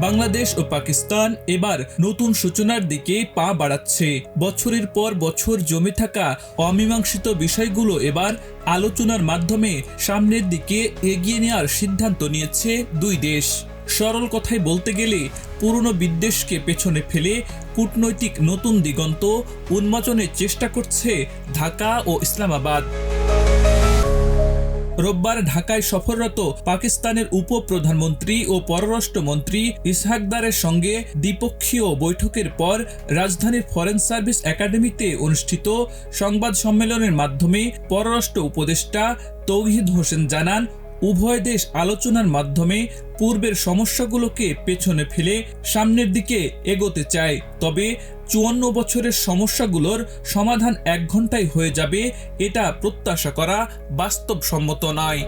বাংলাদেশ ও পাকিস্তান এবার নতুন সূচনার দিকে পা বাড়াচ্ছে। বছরের পর বছর জমে থাকা অমীমাংসিত বিষয়গুলো এবার আলোচনার মাধ্যমে সামনের দিকে এগিয়ে নেওয়ার সিদ্ধান্ত নিয়েছে দুই দেশ। সরল কথায় বলতে গেলে, পুরনো বিদ্বেষকে পেছনে ফেলে কূটনৈতিক নতুন দিগন্ত উন্মোচনের চেষ্টা করছে ঢাকা ও ইসলামাবাদ। রোববার ঢাকায় সফররত পাকিস্তানের উপপ্রধানমন্ত্রী ও পররাষ্ট্রমন্ত্রী ইসহাকদারের সঙ্গে দ্বিপক্ষীয় বৈঠকের পর রাজধানীর ফরেন সার্ভিস একাডেমিতে অনুষ্ঠিত সংবাদ সম্মেলনের মাধ্যমে পররাষ্ট্র উপদেষ্টা তৌহিদ হোসেন জানান উভয় দেশ আলোচনার মাধ্যমে পূর্বের সমস্যাগুলোকে পেছনে ফেলে সামনের দিকে এগোতে চায়। তবে চুয়ান্ন বছরের সমস্যাগুলোর সমাধান এক ঘন্টায় হয়ে যাবে এটা প্রত্যাশা করা বাস্তবসম্মত নয়।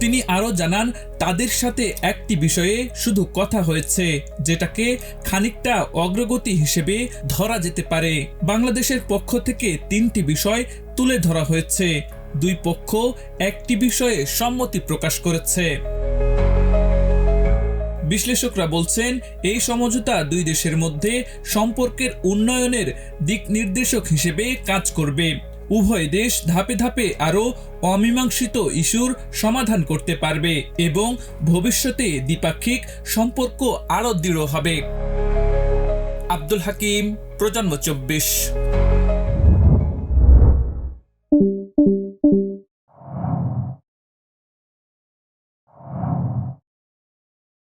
তিনি আরও জানান, তাদের সাথে একটি বিষয়ে শুধু কথা হয়েছে, যেটাকে খানিকটা অগ্রগতি হিসেবে ধরা যেতে পারে। বাংলাদেশের পক্ষ থেকে তিনটি বিষয় তুলে ধরা হয়েছে। দুই পক্ষ একটি বিষয়ে সম্মতি প্রকাশ করেছে। বিশ্লেষকরা বলছেন, এই সমঝোতা দুই দেশের মধ্যে সম্পর্কের উন্নয়নের দিক নির্দেশক হিসেবে কাজ করবে। উভয় দেশ ধাপে ধাপে আরও অমীমাংসিত ইস্যুর সমাধান করতে পারবে এবং ভবিষ্যতে দ্বিপাক্ষিক সম্পর্ক আরও দৃঢ় হবে। আব্দুল হাকিম, প্রজন্ম চব্বিশ।